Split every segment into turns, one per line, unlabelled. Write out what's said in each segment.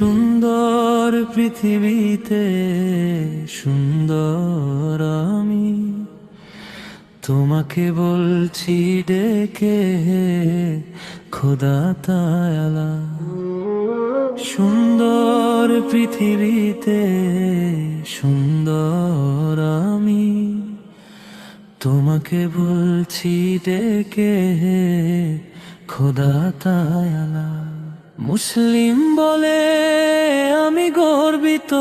সুন্দর পৃথিবীতে, সুন্দর আমি। তোমাকে বলছি ডেকে খোদা তায়ালা। সুন্দর পৃথিবীতে, সুন্দর আমি। তোমাকে বলছি ডেকে খোদা তায়ালা। মুসলিম বলে আমি গর্বিত,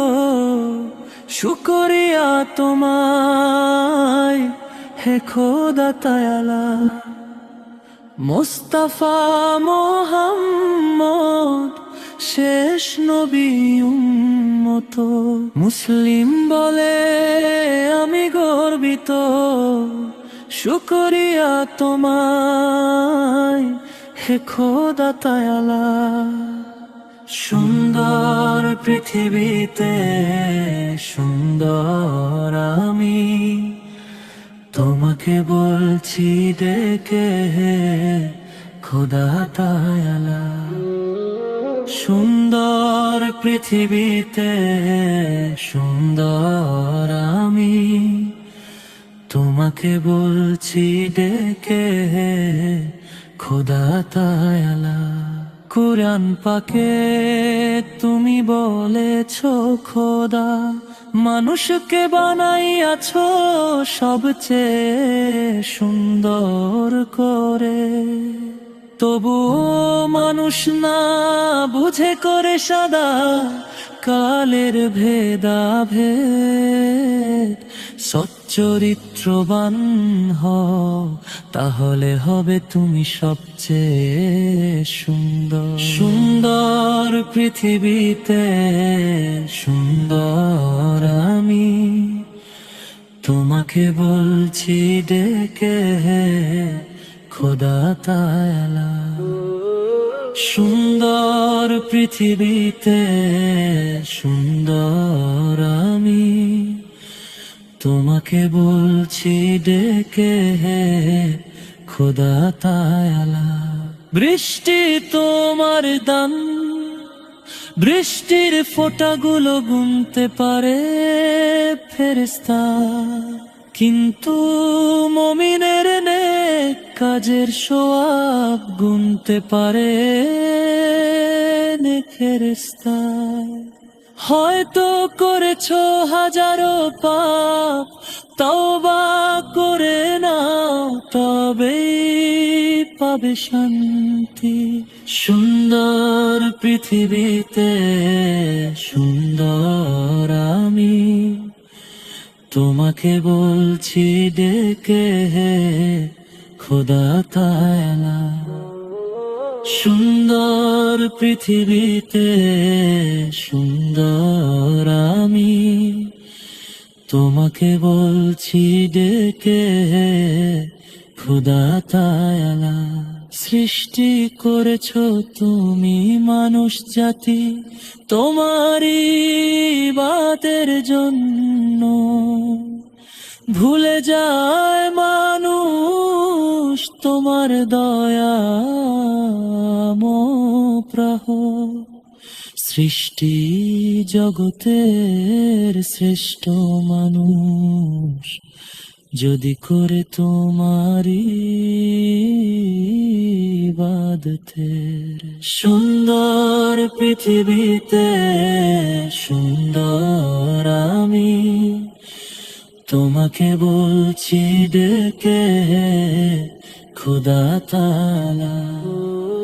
শুকরিয়া তোমায় হে খোদা তায়ালা। মোস্তাফা মোহাম্মদ, শেষ নবী উম্মত। মুসলিম বলে আমি গর্বিত, শুকরিয়া তোমায় হে খোদা তায়ালা সুন্দর পৃথিবীতে সুন্দর আমি। তোমাকে বলছি ডেকে খোদা তায়ালা সুন্দর পৃথিবীতে সুন্দর আমি। তোমাকে বলছি ডেকে খোদা তায়ালা কোরআন পাকে তুমি বলেছ খোদা। মানুষকে বানাইয়াছ সবচেয়ে সুন্দর করে। তবুও মানুষ না বুঝে করে সাদা। কালের ভেদা ভেদ সচ্চরিত্রবান হও, তাহলে হবে তুমি সবচেয়ে সুন্দর। সুন্দর পৃথিবীতে, সুন্দর আমি, তোমাকে বলছি ডেকে খোদা তায়ালা। সুন্দর পৃথিবীতে সুন্দর আমি। তোমাকে বলছি, ডেকে হে খোদা তায়ালা। বৃষ্টি তোমার দান বৃষ্টির ফোঁটাগুলো গুনতে পারে ফেরেস্তা কিন্তু মমিনের নে কাজের সোয়াব গুনতে পারে নে হয়তো করেছ হাজারো পাপ, তওবা করে নাও তবে পাবে শান্তি। সুন্দর পৃথিবীতে, সুন্দর আমি। তোমাকে বলছি, ডেকে হে, খোদা তায়ালা সুন্দর পৃথিবীতে, সুন্দর আমি। তোমাকে বলছি, ডেকে খুদা তায়ালা। সৃষ্টি করেছ তুমি মানুষ জাতি, তোমারই বাতের জন্য। ভুলে যায় মানুষ তোমার দয়া প্রহ সৃষ্টি জগতের শ্রেষ্ঠ মানুষ, যদি করে তোমারি বাদতের সুন্দর পৃথিবীতে, সুন্দর আমি, তোমাকে বলছি ডেকে খুদা তালা